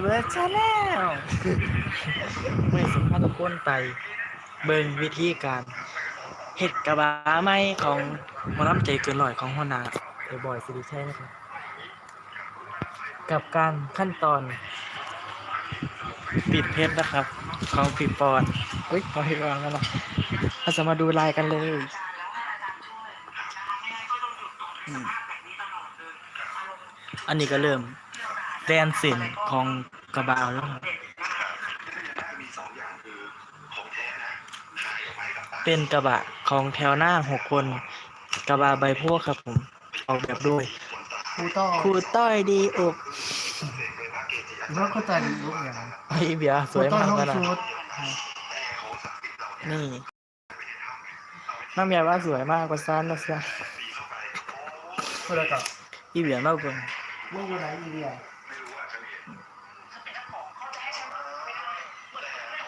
เบิร์ดชาแนลเมื่อสัมภาษณ์ทุกคนไป เบิ่งวิธีการเห็ดกระบะไม้ของมอลำใจเกินร้อยของหัวหน้าเดบอยสิริชัยนะครับ กับการขั้นตอนปิดเพชรนะครับ ของปีปอนอุ้ยของปีปอนกันเนาะเราจะมาดูลายกันเลยอันนี้ก็เริ่ม แดนเส้นของกระบะแล้วครับเป็นกระบะของแถวหน้าหกคน กระบะใบพวกครับผมออกแบบด้วยครูต้อครูต้อยดีอกแล้วก็จะดีลูกอย่างไอเบียร์สวยมากครูเลต้อยนะชุดนี่น้ำยาว่าสวยมากกว่าซันนะซันเพื่อกับอีเบียร์มากกว่าลูกอยู่ไหนอีเดีย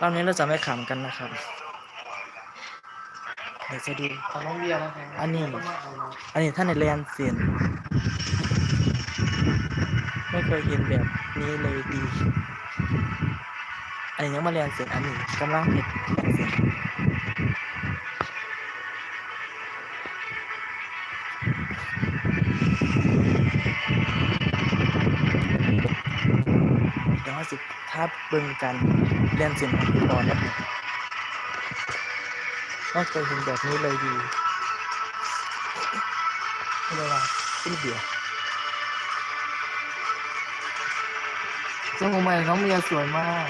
รอบนี้เราจะไม่ขำกันนะครับเดี๋ยวจะดูของน้องเบียร์นะครับอันนี้ต้องมาเอาเนาะอันนี้ท่านในเรียนเสียนไม่เคยเห็นแบบนี้เลยดี อันนี้ยังมาเรียนเสียนอันนี้กำลังเห็นเรียนเสียนเดี๋ยวเราสิถ้าเบิ่งกัน เรียนเสียนของพี่บอลนะครับไม่เคยเห็นแบบนี้เลยดีไม่ได้ว่าอีเบียร์เจ้าของใหม่น้องเบียสวยมาก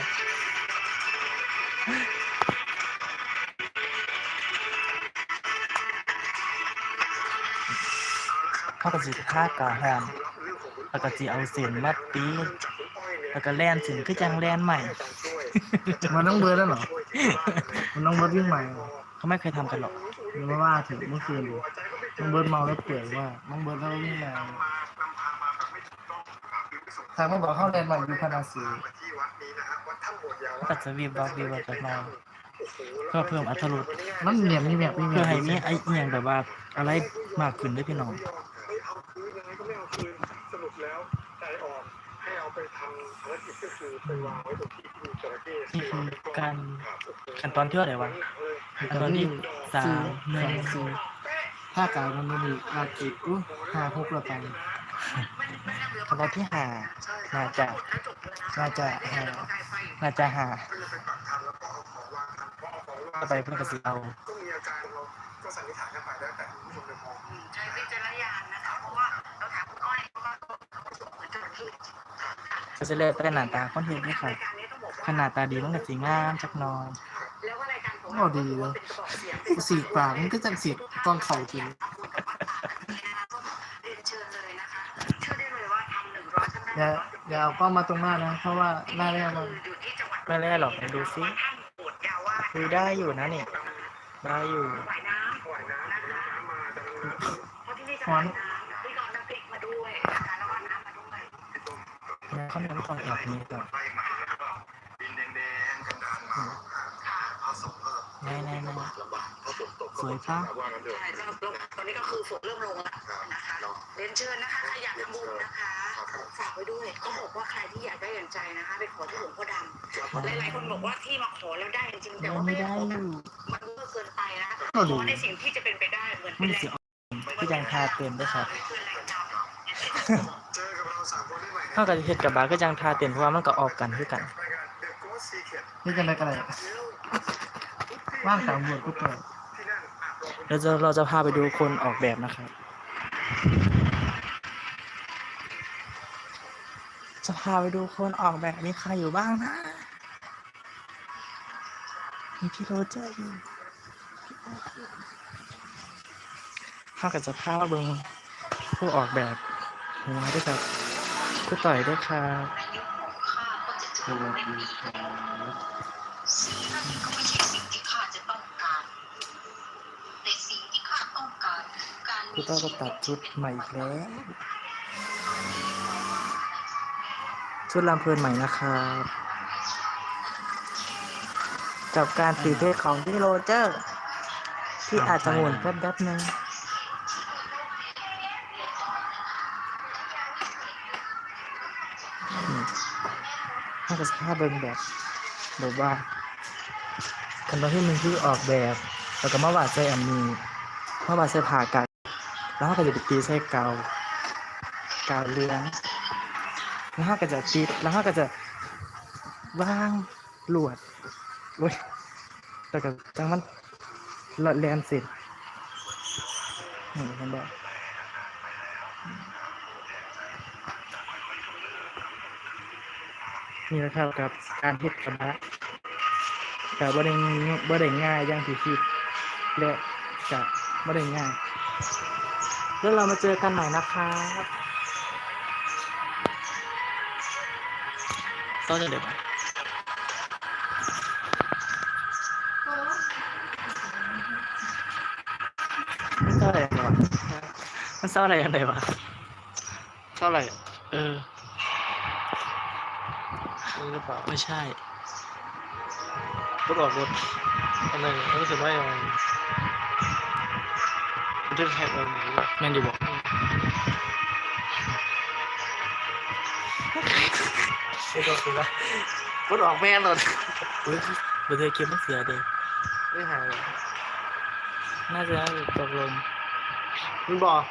เขาก็สิท่ากาหอมแล้วก็สิเอาเสียนมาตีแล้วก็แลนเสียนคือจังแลนใหม่ มันน้องเบิร์ดแล้วเหรอ มันน้องเบิร์ดวิ่งใหม่เหรอเขาไม่เคยทำกันหรอกหรือว่าว่าถึงเมื่อคืนดูน้องเบิร์ดเมาแล้วเปื่อยว่าน้องเบิร์ดแล้ววิ่งใหม่ทางมันบอกเข้าเรียนใหม่อยู่พนาสีก็จะวีบวับวีบวับจักหน่อยเพื่อเพิ่มอรรถรสมันเหนียบมีแบบมีแบเพื่อบให้มีไอ้อหย่างแบบว่าอะไรมากขึ้นด้วยพี่น้องสรุปแล้ว ใจอ่อนให้เอาไปทำภารกิจก็คือไปวางไว้ตรงที่ที่มีจระเข้นี่คือการขั้นตอนที่เท่าไหร่วะขั้นตอนที่สามหนึ่งสี่ถ้ากายมันไม่มีอากิอุ้ยห้าหกละกันขั้นตอนที่ห้าน่าจะน่าจะหาน่าจะห้าต่อไปเพื่อนก็สิเอาก็มีอาการเราก็สันนิษฐานกันไปแล้วแต่คุณผู้ชมจะมองใช้วิจารณญาณนะคะเพราะว่าเราถามคุณอ้อย ก็จะเลือกแต่หน้าตาคนเห็นนี่ครับรายการนี้ต้องบอกขนาดตาดีมันก็สีงามจักหน้อยแล้วว่ารายการของก็ดีเลยเป็นกระบอกเสียงสีปากมันก็จะสีตอนเข่ากินเรียนเชิญเลยนะคะเชื่อได้เลยว่าทำหนึ่งร้อยท่านได้อย่าอย่าเอากล้องมาตรงหน้านะ เพราะว่าหน้าแรกมันอยู่ที่จังหวัดไม่แล่หรอกไปดูซิท่านปวดยาวว่าคุยได้อยู่นะนี่ได้อยู่ไหวน้ เขาไม่ต้องแอบนี้ก่อนแน่แน่แน่สวยปะใช่สำหรับตอนนี้ก็คือฝนเริ่มลงแล้วนะคะเรียนเชิญนะคะใครอยากทำบุญนะคะฝากไว้ด้วยเขาบอกว่าใครที่อยากได้อย่างใจนะคะไปขอที่หลวงพ่อดำหลายๆคนบอกว่าที่มาขอแล้วได้จริงๆแต่ว่าไม่ได้ขอมันเมื่อเกินไปนะขอในสิ่งที่จะเป็นไปได้เหมือนมัเป็นแรงที่ยังทาเต็มด้วยครับ เท่ากับเฮ็ดกับบาก็ยังทาเต็มเพราะว่ามันก็ออกกันคือกันรายการ The Ghost Secret นี่กันอะไรกันอะไรว่างตามบทก็เปิดที่นั่นอะรอคุณเราจะเราจะพาไปดูคนออกแบบนะครับจะพาไปดูคนออกแบบมีใครอยู่บ้างนะมีพี่โรเจอร์อยู่ข้ากับจะพามาเบิงผู้ออกแบบหัวด้วยครับ ผู้ต่อยด้วยครับสวัสดีครับก็ไม่ใช่สิ่งที่ข้าจะต้องการแต่สิ่งที่ข้าต้องการคือการผู้ต่อยก็ตัดชุดใหม่อีกแล้วชุดลำเพลินใหม่นะครับกับการตีเพศของพี่โรเจอร์ ที่อาจจะหมุนแป๊บๆนึง อืมถ้าจะถ้าเบิ่งแบบแบบว่าคันตอนที่มันคือออกแบบแล้วก็มาวาดใส่อันนี้มาวาดใส่ผ่ากัดแล้วเขาก็จะไปตีใส่เกาวกาวเรืองแล้วเขาก็จะติดแล้วเขาก็จะวางลวดเว้ยแล้วก็จังมันลอดแลนเสร็จนี่เห็นบ่ นี่นะครับกับการเฮ็ดกระบะกับบ่ได้บ่ได้ง่ายอย่างที่คิดและกับบ่ได้ง่าย แล้วเรามาเจอกันใหม่นะครับต้นจะเดี๋ยวมันเศร้าอะไรกันวะมันเศร้าอะไรกันเลยวะเท่าไร เออ นี่หรือเปล่า ไม่ใช่รถออกรถอันนั้นรู้สึกว่ายังมันจะแท็กอะไรอย่างเงี้ยแม่นอยู่บอกไม่ต้องคิดละรถออกแม่นรถอุ้ยบนเรือเกมมันเสียเด็กไม่หายเลยน่าจะตกลงมึงบอก